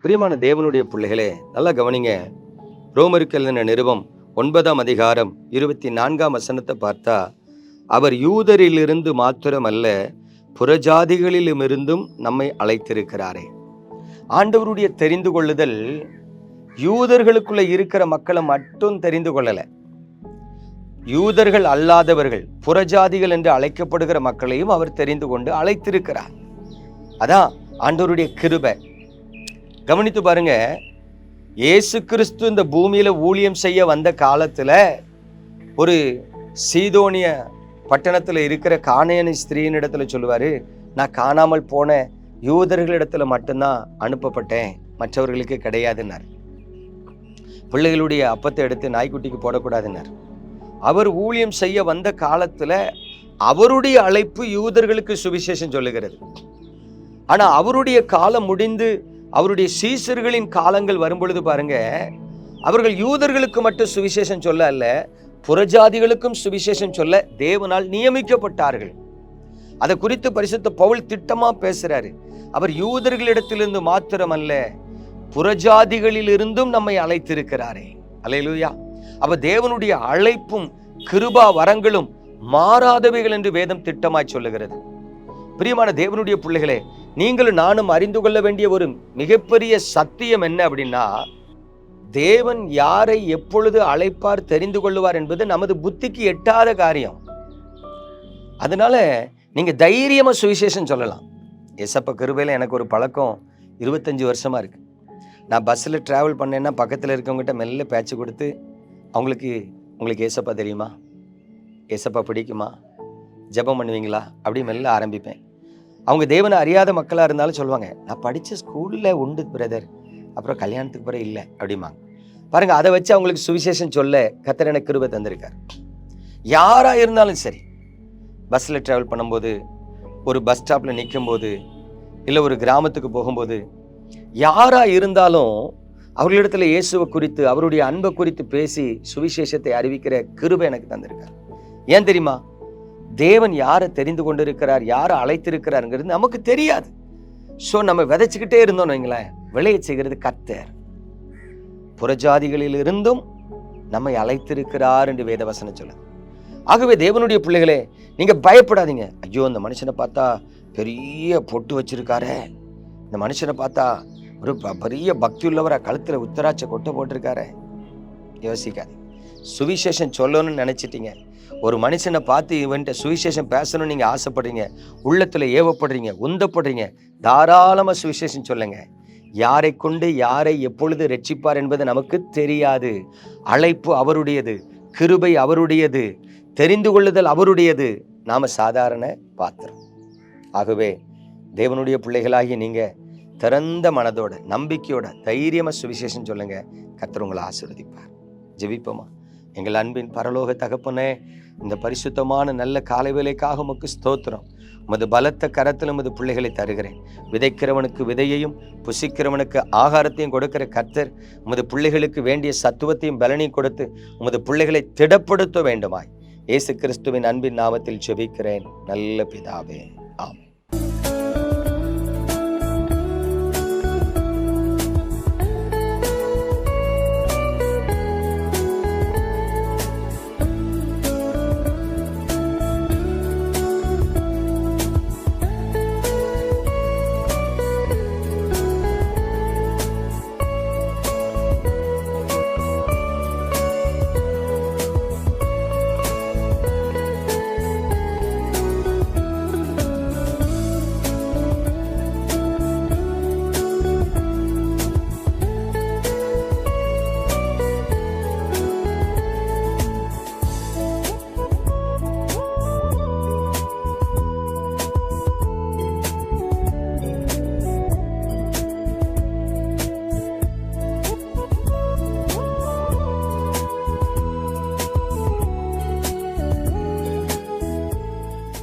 பிரியமான தேவனுடைய பிள்ளைகளே நல்லா கவனிங்க. ரோமருக்கு எழுதின நிருபம் ஒன்பதாம் அதிகாரம் இருபத்தி நான்காம் வசனத்தை பார்த்தா அவர் யூதரிலிருந்து மாத்திரமல்ல புறஜாதிகளிலுமிருந்தும் நம்மை அழைத்திருக்கிறாரே. ஆண்டவருடைய தெரிந்து கொள்ளுதல் யூதர்களுக்குள்ள இருக்கிற மக்களை மட்டும் தெரிந்து கொள்ளலை. யூதர்கள் அல்லாதவர்கள் புறஜாதிகள் என்று அழைக்கப்படுகிற மக்களையும் அவர் தெரிந்து கொண்டு அழைத்திருக்கிறார். அதான் ஆண்டவருடைய கிருபை. கவனித்து பாருங்க. இயேசு கிறிஸ்து இந்த பூமியில ஊழியம் செய்ய வந்த காலத்துல ஒரு சீதோனிய பட்டணத்தில் இருக்கிற காணையனை ஸ்திரீயின் இடத்துல சொல்லுவாரு நான் காணாமல் போன யூதர்களிடத்துல மட்டும்தான் அனுப்பப்பட்டேன். மற்றவர்களுக்கு கிடையாதுன்னார். பிள்ளைகளுடைய அப்பத்தை எடுத்து நாய்க்குட்டிக்கு போடக்கூடாதுன்னார். அவர் ஊழியம் செய்ய வந்த காலத்துல அவருடைய அழைப்பு யூதர்களுக்கு சுவிசேஷம் சொல்லுகிறது. ஆனா அவருடைய காலம் முடிந்து அவருடைய சீசர்களின் காலங்கள் வரும்பொழுது பாருங்க அவர்கள் யூதர்களுக்கு மட்டும் சுவிசேஷம் சொல்ல அல்ல புறஜாதிகளுக்கும் சுவிசேஷம் சொல்ல தேவனால் நியமிக்கப்பட்டார்கள். அதை குறித்து பரிசுத்த பவுல் திட்டமா பேசுறாரு. அவர் யூதர்களிடத்திலிருந்து மாத்திரமல்ல புறஜாதிகளிலிருந்தும் நம்மை அழைத்திருக்கிறாரே. அலையலூயா அப்ப தேவனுடைய அழைப்பும் கிருபா வரங்களும் மாறாதவைகள் என்று வேதம் திட்டமாய் சொல்லுகிறது. பிரியமான தேவனுடைய பிள்ளைகளே நீங்களும் நானும் அறிந்து கொள்ள வேண்டிய ஒரு மிகப்பெரிய சத்தியம் என்ன அப்படின்னா தேவன் யாரை எப்பொழுது அழைப்பார் தெரிந்து கொள்ளுவார் என்பது நமது புத்திக்கு எட்டாத காரியம். அதனால நீங்க தைரியமா சுவிசேஷம் சொல்லலாம். எசப்ப கிருபையில் எனக்கு ஒரு பழக்கம் இருபத்தஞ்சு வருஷமா இருக்கு. நான் பஸ்ஸில் ட்ராவல் பண்ணேன்னா பக்கத்தில் இருக்கவங்ககிட்ட மெல்ல பேச்சு கொடுத்து அவங்களுக்கு உங்களுக்கு ஏசப்பா தெரியுமா? ஏசப்பா பிடிக்குமா? ஜெபம் பண்ணுவீங்களா? அப்படி மெல்ல ஆரம்பிப்பேன். அவங்க தேவனை அறியாத மக்களாக இருந்தாலும் சொல்லுவாங்க நான் படித்த ஸ்கூலில் உண்டு பிரதர் அப்புறம் கல்யாணத்துக்கு பிறகு இல்லை அப்படிம்பாங்க. பாருங்க அதை வச்சு அவங்களுக்கு சுவிசேஷம் சொல்ல கத்தர் எனக்கு கிருபை தந்திருக்கார். யாராக இருந்தாலும் சரி பஸ்ஸில் ட்ராவல் பண்ணும்போது ஒரு பஸ் ஸ்டாப்பில் நிற்கும்போது இல்லை ஒரு கிராமத்துக்கு போகும்போது யாராக இருந்தாலும் அவர்களிடத்துல இயேசுவை குறித்து அவருடைய அன்பை குறித்து பேசி சுவிசேஷத்தை அறிவிக்கிற கிருபை எனக்கு தந்திருக்கார். ஏன் தெரியுமா? தேவன் யாரை தெரிந்து கொண்டிருக்கிறார் யாரை அழைத்திருக்கிறாருங்கிறது நமக்கு தெரியாது. ஸோ நம்ம விதைச்சுக்கிட்டே இருந்தோம் வைங்களேன் விளைய செய்கிறது கத்தர் புறஜாதிகளில் இருந்தும் நம்மை அழைத்திருக்கிறார் என்று வேதவசனம் சொல்லுது. ஆகவே தேவனுடைய பிள்ளைகளே நீங்க பயப்படாதீங்க. ஐயோ இந்த மனுஷனை பார்த்தா பெரிய பொட்டு வச்சிருக்காரே. இந்த மனுஷனை பார்த்தா ஒரு பெரிய பக்தி உள்ளவராக கழுத்தில் உத்தராட்சை கொட்டை போட்டிருக்காரே. யோசிக்காதீங்க. சுவிசேஷம் சொல்லணும்னு நினைச்சிட்டீங்க. ஒரு மனுஷனை பார்த்து இவன்ட்ட சுவிசேஷம் பேசணும்னு நீங்க ஆசைப்படுறீங்க உள்ளத்துல ஏவப்படுறீங்க உந்தப்படுறீங்க தாராளமா சுவிசேஷம் சொல்லுங்க. யாரை கொண்டு யாரை எப்பொழுது ரட்சிப்பார் என்பது நமக்கு தெரியாது. அழைப்பு அவருடையது கிருபை அவருடையது தெரிந்து கொள்ளுதல் அவருடையது. நாம சாதாரண பாத்திரம். ஆகவே தேவனுடைய பிள்ளைகளாகி நீங்க திறந்த மனதோட நம்பிக்கையோட தைரியமா சுவிசேஷம் சொல்லுங்க. கர்த்தர் உங்களை ஆசீர்வதிப்பார். ஜெபிப்போமா? எங்கள் அன்பின் பரலோக தகப்பனே இந்த பரிசுத்தமான நல்ல காலை வேலைக்காக உமக்கு ஸ்தோத்திரம். உமது பலத்த கரத்தில் உமது பிள்ளைகளை தருகிறேன். விதைக்கிறவனுக்கு விதையையும் புசிக்கிறவனுக்கு ஆகாரத்தையும் கொடுக்கிற கர்த்தர் உமது பிள்ளைகளுக்கு வேண்டிய சத்துவத்தையும் பலனையும் கொடுத்து உமது பிள்ளைகளை திடப்படுத்த வேண்டுமாய். இயேசு கிறிஸ்துவின் அன்பின் நாமத்தில் செபிக்கிறேன் நல்ல பிதாவே. ஆம்